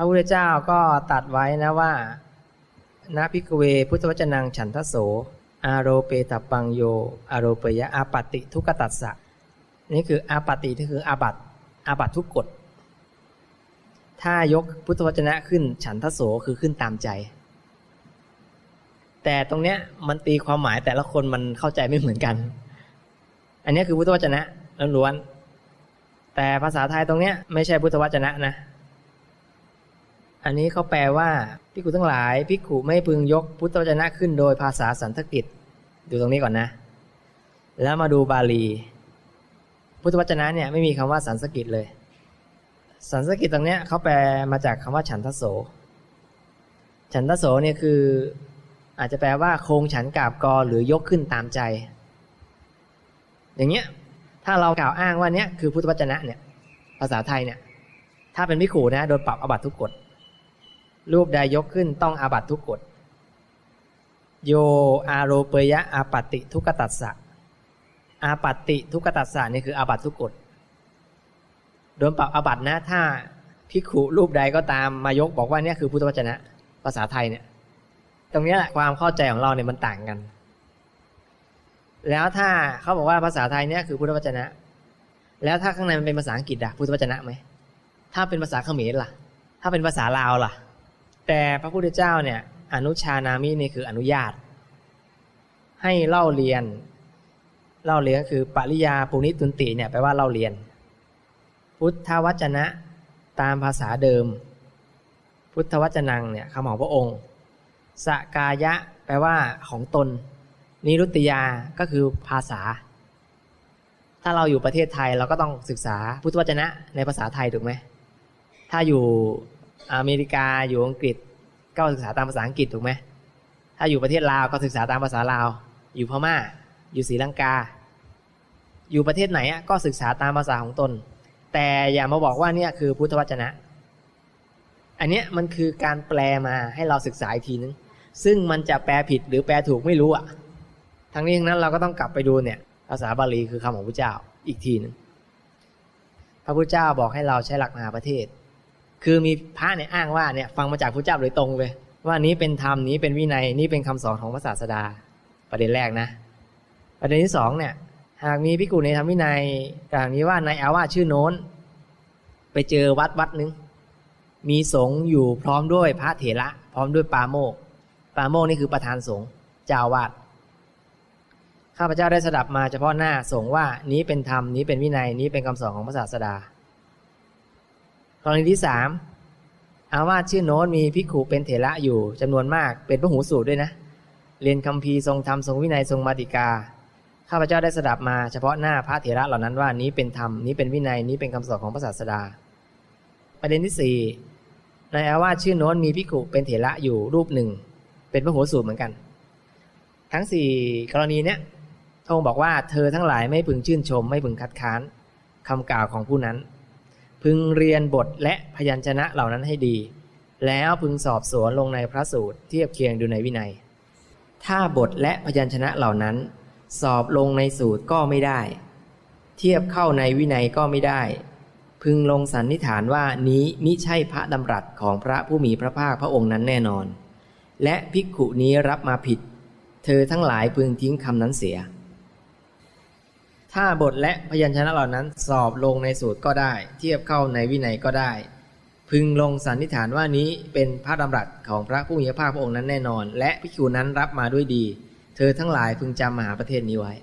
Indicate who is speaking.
Speaker 1: ระพุทธเจ้าก็ตัดไว้นะว่านาพิกเว พุทธวจนังฉันทโส อาโรเปตปังโย อาโรเปยะอาปาติทุกตัสสะ นี่คืออาปาติที่คืออาบัตอาบัตทุกกฎ ถ้ายกพุทธวจนะขึ้นฉันทโสคือขึ้นตามใจ แต่ตรงเนี้ยมันตีความหมายแต่ละคนมันเข้าใจไม่เหมือนกัน อันนี้คือพุทธวจนะล้วนๆแต่ภาษาไทยตรงเนี้ยไม่ใช่พุทธวจนะนะ อันนี้เขาแปลว่าพิกุทั้งหลายพิกุไม่พึงยกพุทธวจนะขึ้นโดยภาษาสันสกฤตดูตรงนี้ก่อนนะ แล้วมาดูบาลี พุทธวจนะเนี่ยไม่มีคำว่าสันสกฤตเลย สันสกฤตตรงเนี้ยเขาแปลมาจากคำว่าฉันทโส ฉันทโสเนี่ยคืออาจจะแปลว่าโครงฉันกาบกอหรือยกขึ้นตามใจ อย่างเงี้ยถ้าเรากล่าวอ้างว่าเนี้ยคือพุทธวจนะเนี่ยภาษาไทยเนี่ยถ้าเป็นพิขูนะโดนปรับอาบัตทุกกฎ รูปใดยกขึ้นต้องอาบัตทุกกฎโยอาโรเปยะอาปาติทุกตัสสะอาปาติทุกตัสสะนี่คืออาบัตทุกกฎโดนปรับอาบัตนะ ถ้าพิขุรูปใดก็ตามมายกบอกว่าเนี่ยคือพุทธวจนะ ภาษาไทยเนี่ย ตรงเนี้ยแหละความเข้าใจของเราเนี่ยมันต่างกัน แล้วถ้าเขาบอกว่าภาษาไทยเนี่ยคือพุทธวจนะ แล้วถ้าข้างในมันเป็นภาษาอังกฤษอะพุทธวจนะไหมถ้าเป็นภาษาเขมรล่ะ ถ้าเป็นภาษาลาวล่ะ แต่พระพุทธเจ้าเนี่ย อนุชานามินี่คืออนุญาต ให้เล่าเรียน เล่าเรียนก็คือปริยาปุณิตุนติเนี่ยแปลว่าเล่าเรียน พุทธวจนะตามภาษาเดิม พุทธวจนังเนี่ยคำของพระองค์สกายะ แปลว่าของตน นิรุตติยาก็คือภาษา ถ้าเราอยู่ประเทศไทยเราก็ต้องศึกษาพุทธวจนะในภาษาไทยถูกไหมถ้าอยู่ อเมริกาอยู่อังกฤษก็ศึกษาตามภาษาอังกฤษถูกไหมถ้าอยู่ประเทศลาวก็ศึกษาตามภาษาลาว อยู่พม่า อยู่ศรีลังกา อยู่ประเทศไหนก็ศึกษาตามภาษาของตน แต่อย่ามาบอกว่าเนี่ยคือพุทธวจนะ อันเนี้ยมันคือการแปลมาให้เราศึกษาอีกทีนึง ซึ่งมันจะแปลผิดหรือแปลถูกไม่รู้อะ ทั้งนี้ทั้งนั้นเราก็ต้องกลับไปดูเนี่ยภาษาบาลีคือคำของพระเจ้าอีกทีหนึง พระพุทธเจ้าบอกให้เราใช้หลักมหาประเทศ คือมีพระเนี่ยอ้างว่าเนี่ยฟังมาจากพระเจ้าโดยตรงเลย ว่านี้เป็นธรรมนี้เป็นวินัยนี้เป็นคำสอนของพระศาสดา ประเด็นแรกนะ ประเด็นที่สองเนี่ยหากมีพิกุในธรรมวินัยอย่างนี้ว่านายอาวาชื่อโน้น ไปเจอวัดวัดหนึ่งมีสงฆ์อยู่พร้อมด้วยพระเถระพร้อมด้วยปาโมกปาโมกนี่คือประธานสงฆ์เจ้าวาดข้าพเจ้าได้สดับมาเฉพาะหน้าสงฆ์ว่านี้เป็นธรรมนี้เป็นวินัยนี้เป็นคำสอนของพระศาสดา กรณีที่สามอาวาสชื่อโน้นมีภิกขุเป็นเถระอยู่จำนวนมากเป็นพระหูสูตรด้วยนะ เรียนคัมภีทรงธรรมทรงวินัยทรงมาติกา ข้าพเจ้าได้สดับมาเฉพาะหน้าพระเถระเหล่านั้นว่านี้เป็นธรรมนี้เป็นวินัยนี้เป็นคำสอนของพระศาสดา ประเด็นที่สี่ในอาวาสชื่อโน้นมีภิกขุเป็นเถระอยู่รูปหนึ่ง เป็นพระหูสูตรเหมือนกัน ทั้งสี่กรณีเนี้ยพระองบอกว่าเธอทั้งหลายไม่พึงชื่นชมไม่พึงคัดค้านคำกล่าวของผู้นั้น พึงเรียนบทและพยัญชนะเหล่านั้นให้ดี แล้วพึงสอบสวนลงในพระสูตรเทียบเคียงดูในวินัย ถ้าบทและพยัญชนะเหล่านั้น สอบลงในสูตรก็ไม่ได้ เทียบเข้าในวินัยก็ไม่ได้ พึงลงสันนิษฐานว่านี้มิใช่พระดำรัสของพระผู้มีพระภาคพระองค์นั้นแน่นอน และภิกขุนี้รับมาผิด เธอทั้งหลายพึงทิ้งคำนั้นเสีย ถ้าบทและพยัญชนะเหล่านั้นสอบลงในสูตรก็ได้ เทียบเข้าในวินัยก็ได้ พึงลงสันนิษฐานว่านี้เป็นพระดำรัสของพระผู้มีพระภาคพระองค์นั้นแน่นอน และพิคูนั้นรับมาด้วยดี เธอทั้งหลายพึงจำมหาประเทศนี้ไว้